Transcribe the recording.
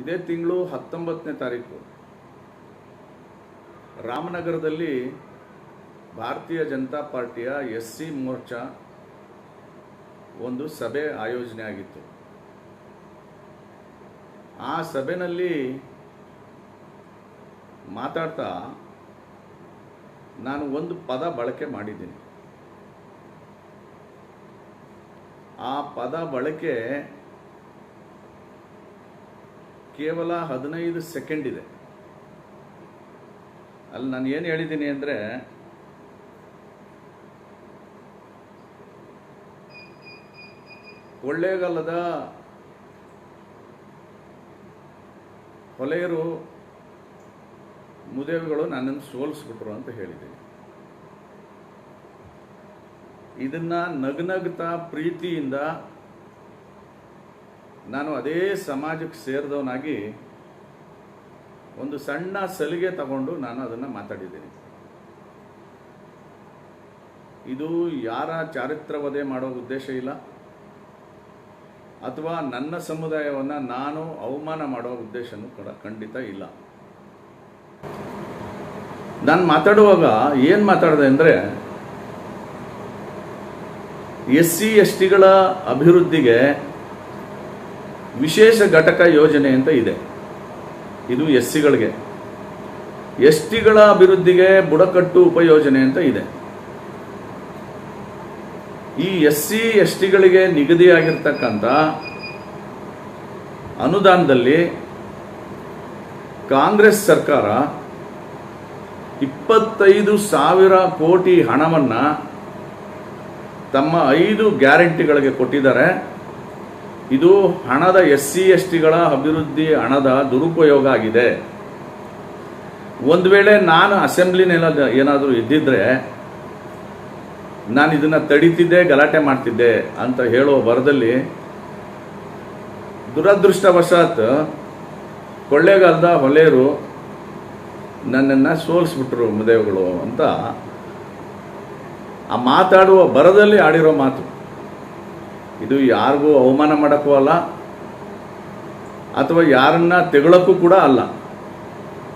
ಇದೇ ತಿಂಗಳು ಹತ್ತೊಂಬತ್ತನೇ ತಾರೀಕು. ರಾಮನಗರದಲ್ಲಿ ಭಾರತೀಯ ಜನತಾ ಪಾರ್ಟಿಯ ಎಸ್ ಸಿ ಮೋರ್ಚಾ ಒಂದು ಸಭೆ ಆಯೋಜನೆ ಆಗಿತ್ತು. ಆ ಸಭೆಯಲ್ಲಿ ಮಾತಾಡ್ತಾ ನಾನು ಒಂದು ಪದ ಬಳಕೆ ಮಾಡಿದ್ದೀನಿ. ಆ ಪದ ಬಳಕೆ ಕೇವಲ ಹದಿನೈದು ಸೆಕೆಂಡ್ ಇದೆ. ಅಲ್ಲಿ ನಾನು ಏನು ಹೇಳಿದ್ದೀನಿ ಅಂದರೆ ಕೊಳ್ಳೇಗಾಲದ ಹೊಲೆಯರು, ಮುದೇವಿಗಳು ನನ್ನನ್ನು ಸೋಲಿಸ್ಬಿಟ್ರು ಅಂತ ಹೇಳಿದ್ದೀನಿ. ಇದನ್ನು ನಗ್ನಗ್ತಾ ಪ್ರೀತಿಯಿಂದ ನಾನು ಅದೇ ಸಮಾಜಕ್ಕೆ ಸೇರಿದವನಾಗಿ ಒಂದು ಸಣ್ಣ ಸಲಿಗೆ ತಗೊಂಡು ನಾನು ಅದನ್ನು ಮಾತಾಡಿದ್ದೀನಿ. ಇದು ಯಾರ ಚಾರಿತ್ರವಧೆ ಮಾಡೋ ಉದ್ದೇಶ ಇಲ್ಲ. ಅಥವಾ ನನ್ನ ಸಮುದಾಯವನ್ನು ನಾನು ಅವಮಾನ ಮಾಡೋ ಉದ್ದೇಶನೂ ಕೂಡ ಖಂಡಿತ ಇಲ್ಲ. ನಾನು ಮಾತಾಡುವಾಗ ಏನು ಮಾತಾಡಿದೆ ಅಂದರೆ ಎಸ್ ಸಿ ಎಸ್ ಟಿಗಳ ಅಭಿವೃದ್ಧಿಗೆ ವಿಶೇಷ ಘಟಕ ಯೋಜನೆ ಅಂತ ಇದೆ. ಇದು ಎಸ್ ಸಿಗಳಿಗೆ ಎಸ್ ಟಿಗಳ ಅಭಿವೃದ್ಧಿಗೆ ಬುಡಕಟ್ಟು ಉಪಯೋಜನೆ ಅಂತ ಇದೆ. ಈ ಎಸ್ ಸಿ ಎಸ್ ಟಿಗಳಿಗೆ ನಿಗದಿಯಾಗಿರ್ತಕ್ಕಂಥ ಅನುದಾನದಲ್ಲಿ ಕಾಂಗ್ರೆಸ್ ಸರ್ಕಾರ ಇಪ್ಪತ್ತೈದು ಸಾವಿರ ಕೋಟಿ ಹಣವನ್ನು ತಮ್ಮ ಐದು ಗ್ಯಾರಂಟಿಗಳಿಗೆ ಕೊಟ್ಟಿದ್ದಾರೆ. ಇದು ಹಣದ ಎಸ್ ಸಿ ಎಸ್ ಟಿಗಳ ಅಭಿವೃದ್ಧಿ ಹಣದ ದುರುಪಯೋಗ ಆಗಿದೆ. ಒಂದು ವೇಳೆ ನಾನು ಅಸೆಂಬ್ಲಿನೆಲ್ಲ ಏನಾದರೂ ಇದ್ದಿದ್ರೆ ನಾನು ಇದನ್ನು ತಡಿತಿದ್ದೆ, ಗಲಾಟೆ ಮಾಡ್ತಿದ್ದೆ ಅಂತ ಹೇಳೋ ಬರದಲ್ಲಿ ದುರದೃಷ್ಟವಶಾತ್ ಕೊಳ್ಳೇಗಾಲದ ಹೊಲೆಯರು ನನ್ನನ್ನು ಸೋಲಿಸ್ಬಿಟ್ರು ಮುದೇವುಗಳು ಅಂತ ಆ ಮಾತಾಡುವ ಬರದಲ್ಲಿ ಆಡಿರೋ ಮಾತು. ಇದು ಯಾರಿಗೂ ಅವಮಾನ ಮಾಡೋಕ್ಕೂ ಅಲ್ಲ ಅಥವಾ ಯಾರನ್ನ ತೆಗಳಕ್ಕೂ ಕೂಡ ಅಲ್ಲ.